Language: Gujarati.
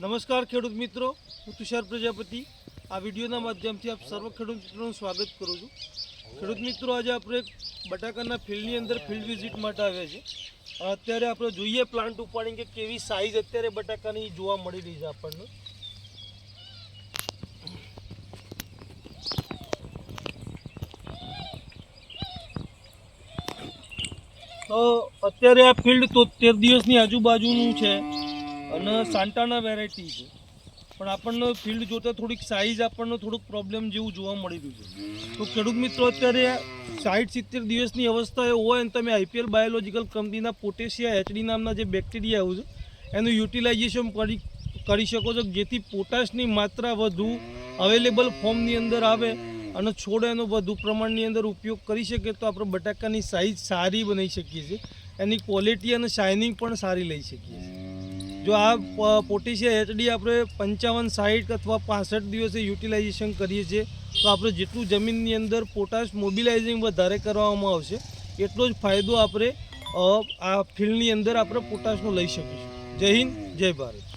નમસ્કાર ખેડૂત મિત્રો, હું તુષાર પ્રજાપતિ. આ વિડીયોના માધ્યમથી આપ સર્વ ખેડૂત મિત્રોનું સ્વાગત કરું છું. ખેડૂત મિત્રો, આજે આપણે એક બટાકાના ફિલ્ડની અંદર ફિલ્ડ વિઝિટ માટે આવ્યા છે. અત્યારે આપણે જોઈએ પ્લાન્ટ ઉપાડીને કે કેવી સાઈઝ અત્યારે બટાકાની જોવા મળી રહી છે આપણને. તો અત્યારે આ ફિલ્ડ તોતેર દિવસની આજુબાજુનું છે. અને સાંટાના વેરાયટી છે. પણ આપણને ફિલ્ડ જોતાં થોડીક સાઇઝ આપણને થોડુંક પ્રોબ્લેમ જેવું જોવા મળી રહ્યું છે. તો ખેડૂત મિત્રો, અત્યારે સાઠ સિત્તેર દિવસની અવસ્થા એ હોય અને તમે આઈપીએલ બાયોલોજીકલ કંપનીના પોટેશિયા એચડી નામના જે બેક્ટેરિયા આવ્યું છે, એનું યુટિલાઇઝેશન કરી કરી શકો છો. જેથી પોટાશની માત્રા વધુ અવેલેબલ ફોર્મની અંદર આવે અને છોડ એનો વધુ પ્રમાણની અંદર ઉપયોગ કરી શકે તો આપણે બટાકાની સાઇઝ સારી બનાવી શકીએ છીએ. એની ક્વોલિટી અને શાઇનિંગ પણ સારી લઈ શકીએ છીએ. જો આ પ- પોટેશિયા એચડી આપણે પંચાવન સાઠ અથવા પાસઠ દિવસે યુટિલાઇઝેશન કરીએ છીએ, તો આપણે જેટલું જમીનની અંદર પોટાશ મોબિલાઇઝિંગ વધારે કરવામાં આવશે, એટલો જ ફાયદો આપણે આ ફિલ્ડની અંદર આપણે પોટાશનો લઈ શકીશું. જય હિન્દ, જય ભારત.